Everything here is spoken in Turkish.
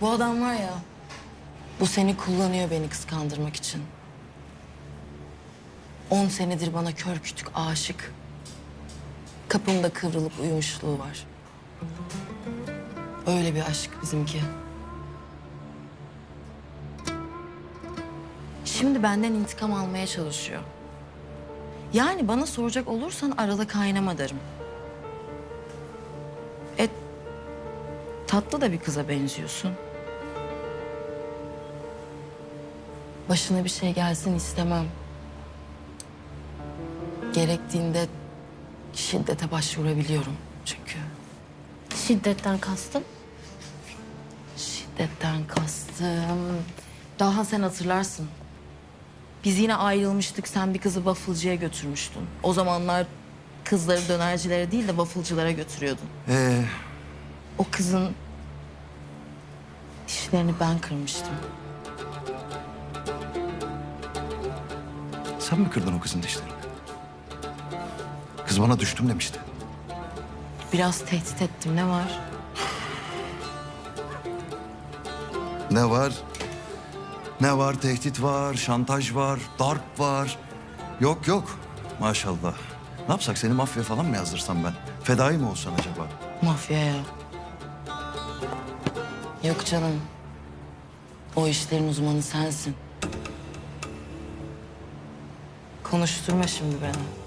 Bu adam var ya, bu seni kullanıyor beni kıskandırmak için. On senedir bana kör kütük aşık. Kapımda kıvrılıp uyumuşluğu var. Öyle bir aşk bizimki. Şimdi benden intikam almaya çalışıyor. Yani bana soracak olursan arada kaynama derim. E tatlı da bir kıza benziyorsun. Başına bir şey gelsin istemem. Gerektiğinde şiddete başvurabiliyorum çünkü. Şiddetten kastın? Şiddetten kastım. Daha sen hatırlarsın. Biz yine ayrılmıştık. Sen bir kızı waffle'cıya götürmüştün. O zamanlar kızları dönercilere değil de waffle'cılara götürüyordun. Ee, O kızın dişlerini ben kırmıştım. Sen mi kırdın o kızın dişlerini? Kız bana düştüm demişti. Biraz tehdit ettim. Ne var? Ne var? Ne var? Tehdit var, şantaj var, darp var. Yok yok. Maşallah. Ne yapsak seni mafya falan mı yazdırsam ben? Fedai mi olsan acaba? Mafyaya. Yok canım. O işlerin uzmanı sensin. Konuşturma şimdi beni.